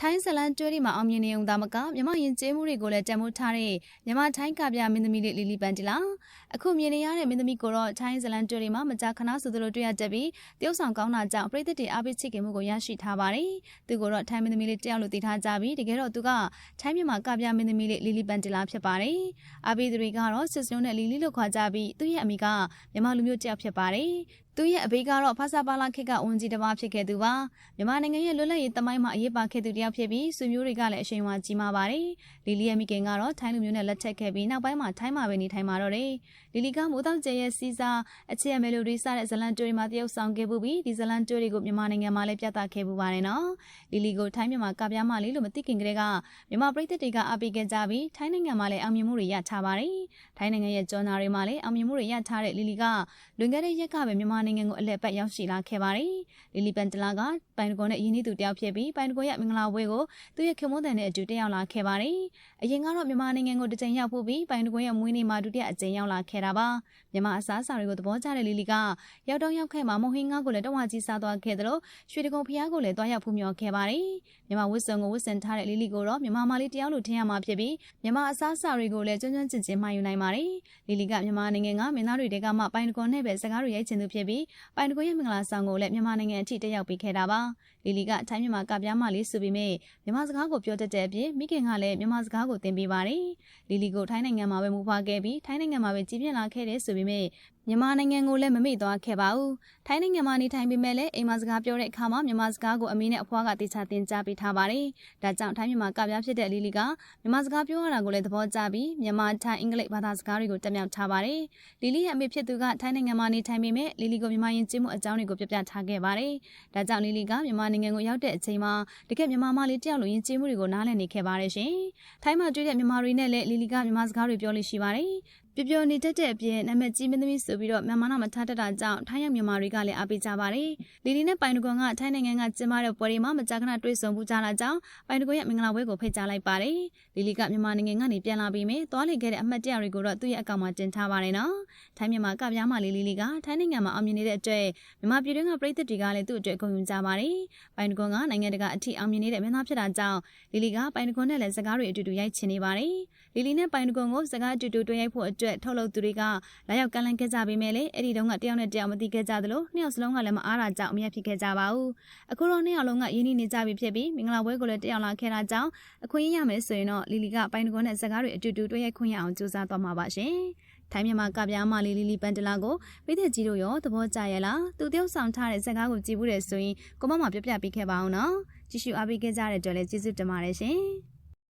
ထိုင်းဇလန်ကျွဲဒီမှာအောင်မြင်နေုံသာမကမြမရင်ကျေးမှုတွေကိုလည်းတံမိုးထားတဲ့မြမထိုင်းကပြမင်းသမီးလေးလီလီပန်တီလာအခုမြင်နေရတဲ့မင်းသမီးကိုတော့ထိုင်းဇလန်ကျွဲဒီမှာမကြာခဏဆိုသလိုတွေ့ရတတ်ပြီးတရုတ်ဆောင်ကောင်းတာကြောင့်ပြည်သက်တွေအားပေးချစ်ခင်မှုကိုရရှိထားပါတယ်သူကိုတော့ထိုင်းမင်းသမီးလေးတယောက်လို့သိထားကြပြီးတကယ်တော့သူကထိုင်းမြန်မာကပြမင်းသမီးလေးလီလီပန်တီလာဖြစ်ပါတယ်အားပေးသူတွေကတော့စစ်စလုံးနဲ့လီလီလို့ခေါ်ကြပြီးသူ့ရဲ့အမိကမြန်မာလူမျိုးတယောက်ဖြစ်ပါတယ် သူရဲ့အဘေးကတော့ဖာစာပါလာခေတ်ကဝန်ကြီးတစ်ပါးဖြစ်ခဲ့သူပါမြန်မာနိုင်ငံရဲ့လွတ်လပ်ရေးတမိုင်းမှာအရေးပါခဲ့သူတစ်ယောက်ဖြစ်ပြီးဆွေမျိုးတွေကလည်းအရှိန်အဝါကြီးမားပါတယ်လီလီရဲ့မိခင်ကတော့ထိုင်းလူမျိုးနဲ့လက်ထပ်ခဲ့ပြီးနောက်ပိုင်းမှာထိုင်းမှာပဲနေထိုင်มาတော့တယ်လီလီကမိုးတောင်ကျဲရဲ့စီစာအခြေအမဲလိုတွေစတဲ့ဇလန်တိုတွေမှာတရုပ်ဆောင်ခဲ့မှုပြီးဒီဇလန်တိုတွေကိုမြန်မာနိုင်ငံမှာလည်းပြသခဲ့မှုပါတယ်နော်လီလီကိုထိုင်းမြန်မာကပြားမလေးလို့မသိခင်ကတည်းကမြန်မာပြည်သက်တွေကအားပေးခဲ့ကြပြီးထိုင်းနိုင်ငံမှာလည်းအောင်မြင်မှုတွေရထားပါတယ်ထိုင်းနိုင်ငံရဲ့ကျော်နာတွေမှာလည်းအောင်မြင်မှုတွေရထားတဲ့လီလီကလွန်ခဲ့တဲ့ရက်ကပဲမြန်မာနိုင်ငံကိုအလဲပတ်ရောက်ရှိလာခဲ့ပါတယ်။လီလီပန်တလာကပိုင်တကွန်နဲ့ယင်းနှီးသူတယောက်ဖြစ်ပြီးပိုင်တကွန်ရဲ့မင်္ဂလာပွဲကိုသူ့ရဲ့ခင်မွန်းတန်နဲ့အတူတက်ရောက်လာခဲ့ပါတယ်။အရင်ကတော့မြန်မာနိုင်ငံကိုတစ်ကြိမ်ရောက်ဖို့ပြီးပိုင်တကွန်ရဲ့မွေးနေ့မှာဒုတိယအကြိမ်ရောက်လာခဲ့တာပါ။မြန်မာအစားအစာတွေကိုသဘောကျတဲ့လီလီကရောက်တော့ရောက်ခဲ့မှာမုံဟင်းငါးကိုလည်းတဝါကြီးစားသွားခဲ့သလိုရွှေတကုံဖျားကိုလည်းတွားရောက်ဖူးမြော်ခဲ့ပါတယ်။မြန်မာဝစ်စုံကိုဝစ်စင်ထားတဲ့လီလီကိုတော့မြန်မာမလေးတယောက်လို့ထင်ရမှာဖြစ်ပြီးမြန်မာအစားအစာတွေကိုလည်းကျွမ်းကျွမ်းကျင်ကျင်မှယူနိုင်ပါတယ်။လီလီကမြန်မာနိုင်ငံကမင်းသားတွေကမှပိုင်တကွန်နဲ့ပဲစကားတွေရိုက်ချင်သူဖြစ်ပြီးပိုင်တကွန်ရဲ့မင်္ဂလာဆောင်ကိုလည်းမြန်မာနိုင်ငံအထိတက်ရောက်ပေးခဲ့တာပါ လီလီကထိုင်းမြန်မာကပြားမလေးဆိုပေမဲ့မြန်မာစကားကိုပြောတတ်တဲ့အပြင်မိခင်ကလည်းမြန်မာစကားကိုသင်ပေးပါတယ်လီလီကိုထိုင်းနိုင်ငံမှာပဲမူဖွားခဲ့ပြီးထိုင်းနိုင်ငံမှာပဲကြီးပြင်းလာခဲ့တဲ့ဆိုပေမဲ့မြန်မာနိုင်ငံကိုလည်းမမေ့သွားခဲ့ပါဘူး။ထိုင်းနိုင်ငံမှာနေထိုင်ပေမဲ့လည်းအိမ်မှာစကားပြောတဲ့အခါမှာမြန်မာစကားကိုအမေနဲ့အဖွားကတေချာသင်ကြားပေးထားပါတယ်။ဒါကြောင့်ထိုင်းမြန်မာကပြဖြစ်တဲ့လီလီကမြန်မာစကားပြောရတာကိုလည်းသဘောကျပြီးမြန်မာထိုင်းအင်္ဂလိပ်ဘာသာစကားတွေကိုတက်မြောက်ထားပါတယ်။လီလီရဲ့အမေဖြစ်သူကထိုင်းနိုင်ငံမှာနေထိုင်ပေမဲ့လီလီကိုမြန်မာယဉ်ကျေးမှုအကြောင်းတွေကိုပြပြထားခဲ့ပါတယ်။ဒါကြောင့်လီလီကမြန်မာနိုင်ငံကိုရောက်တဲ့အချိန်မှာတကယ်မြန်မာမလေးတယောက်လိုယဉ်ကျေးမှုတွေကိုနားလည်နေခဲ့ပါတယ်ရှင်။ထိုင်းမှာတွေ့တဲ့မြန်မာတွေနဲ့လည်းလီလီကမြန်မာစကားတွေပြောလို့ရှိပါတယ် ပျော်ပျော်နေတတ်တဲ့အပြင်နာမည်ကြီးမင်းသမီးဆိုပြီးတော့မြန်မာနာမထားတတ်တာကြောင့်ထိုင်းရောက်မြန်မာတွေကလည်းအားပေးကြပါတယ်။လီလီနဲ့ပိုင်တကွန်ကထိုင်းနိုင်ငံကကျင်းပတဲ့ပွဲတွေမှာမကြာခဏတွေ့ဆုံမှုကြတာကြောင့်ပိုင်တကွန်ရဲ့မင်္ဂလာပွဲကိုဖိတ်ကြားလိုက်ပါတယ်။လီလီကမြန်မာနိုင်ငံကနေပြန်လာပြီးမြဲသွားလေခဲ့တဲ့အမှတ်တရတွေကိုတော့သူ့ရဲ့အကောင့်မှာတင်ထားပါတယ်နော်။ထိုင်းမြန်မာကပြားမလေးလီလီကထိုင်းနိုင်ငံမှာအောင်မြင်နေတဲ့အတွက်မြန်မာပြည်တွင်းကပြည်သက်တွေကလည်းသူ့အတွက်ဂုဏ်ယူကြပါတယ်။ပိုင်တကွန်ကနိုင်ငံတကာအထိအောင်မြင်နေတဲ့မင်းသားဖြစ်တာကြောင့်လီလီကပိုင်တကွန်နဲ့လည်းစကားတွေအတူတူရိုက်ချင်နေပါတယ်။လီလီနဲ့ပိုင်တကွန်ကိုစကားအတူတူတွေ့ရိုက်ဖို့အတွက်ထုတ်လုပ်သူတွေကလာရောက်ကလန်ခဲ့ကြပေမဲ့လေအဲ့ဒီတုန်းကတယောက်နဲ့တယောက်မသိခဲ့ကြသလိုနှစ်ယောက်စလုံးကလည်းမအားတာကြောင့်အမြတ်ဖြစ်ခဲ့ကြပါဘူးအခုတော့နှစ်ယောက်လုံးကရင်းနှီးနေကြပြီဖြစ်ပြီးမင်္ဂလာပွဲကိုလည်းတယောက်လာခဲ့တာကြောင့်အခွင့်အရေးရမယ်ဆိုရင်တော့လီလီကပိုင်တကွန်နဲ့စကားတွေအတူတူတွေ့ရိုက်ခွင့်ရအောင်ကြိုးစားသွားမှာပါရှင်ထိုင်းမြန်မာကပြားမလေးလီလီပန်တလာကိုပြည်သက်ကြီးတို့ရောသဘောကျရလားသူတယောက်ဆောင်ထားတဲ့စကားကိုကြည်ဘူးတယ်ဆိုရင်ကိုမမပြပြပေးခဲ့ပါအောင်နော်ကြည့်ရှုအားပေးခဲ့ကြတဲ့အတွက်လည်းကျေးဇူးတင်ပါတယ်ရှင်